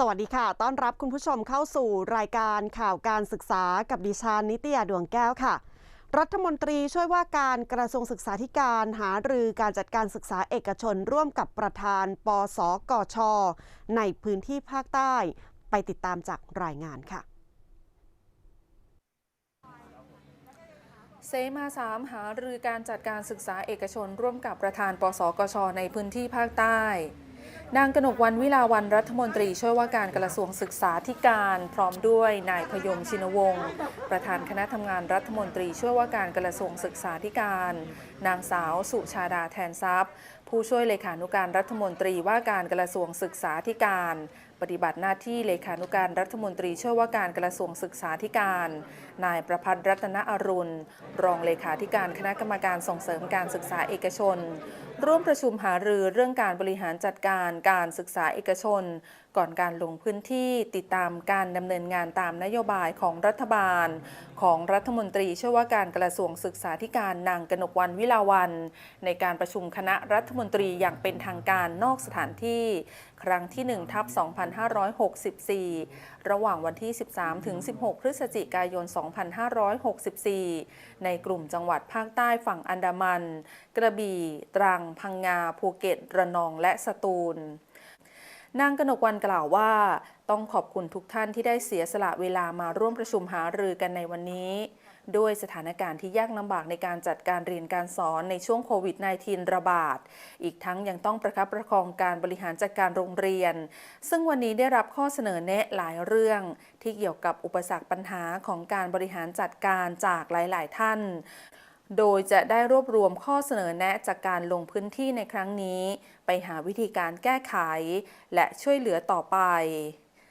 สวัสดีค่ะ ต้อนรับคุณผู้ชมเข้าสู่รายการข่าวการศึกษากับดิฉันนิตยาดวงแก้วค่ะ รัฐมนตรีช่วยว่าการกระทรวงศึกษาธิการหารือการจัดการศึกษาเอกชนร่วมกับประธาน ปสกช ในพื้นที่ภาคใต้ ไปติดตามจากรายงานค่ะเซมาสามหารือการจัดการศึกษาเอกชนร่วมกับประธาน ปสกช ในพื้นที่ภาคใต้ นางกนกวันวิลาวันรัฐมนตรีช่วยว่าการกระทรวงศึกษาธิการ พร้อมด้วยนายพยมชินวงศ์ประธานคณะทำงานรัฐมนตรีช่วยว่าการกระทรวงศึกษาธิการ นางสาวสุชาดาแทนทรัพย์ ผู้ช่วยเลขานุการรัฐมนตรีว่าการกระทรวงศึกษาธิการ ปฏิบัติหน้าที่เลขานุการรัฐมนตรีช่วยว่าการกระทรวงศึกษาธิการ นายประพัฒน์รัตนอรุณ รองเลขาธิการคณะกรรมการส่งเสริมการศึกษาเอกชน ร่วมประชุมหารือเรื่องการบริหารจัดการการศึกษาเอกชน ก่อนการลงพื้นที่ติดตามการดำเนินงานตามนโยบายของรัฐบาล ของรัฐมนตรีช่วยว่าการกระทรวงศึกษาธิการนางกนกวันวิลาวัน ในการประชุมคณะรัฐมนตรีอย่างเป็นทางการนอกสถานที่ ครั้งที่1ทับ2564 ระหว่างวันที่ 13 ถึง 16 พฤศจิกายน 2564 ในกลุ่มจังหวัดภาคใต้ฝั่งอันดามัน กระบี่ ตรัง พังงา ภูเก็ต ระนอง และสตูล นางกนกวันกล่าวว่า ต้องขอบคุณทุกท่านที่ได้เสียสละเวลามาร่วมประชุมหารือกันในวันนี้ ด้วยสถานการณ์ที่ยากลำบากในการจัดการเรียนการสอนในช่วงโควิด -19 ระบาด อีกทั้งยังต้องประคับประคองการบริหารจัดการโรงเรียน ซึ่งวันนี้ได้รับข้อเสนอแนะหลายเรื่อง ที่เกี่ยวกับอุปสรรคปัญหาของการบริหารจัดการจากหลาย ๆ ท่าน โดยจะได้รวบรวมข้อเสนอแนะจากการลงพื้นที่ในครั้งนี้ ไปหาวิธีการแก้ไข และช่วยเหลือต่อไป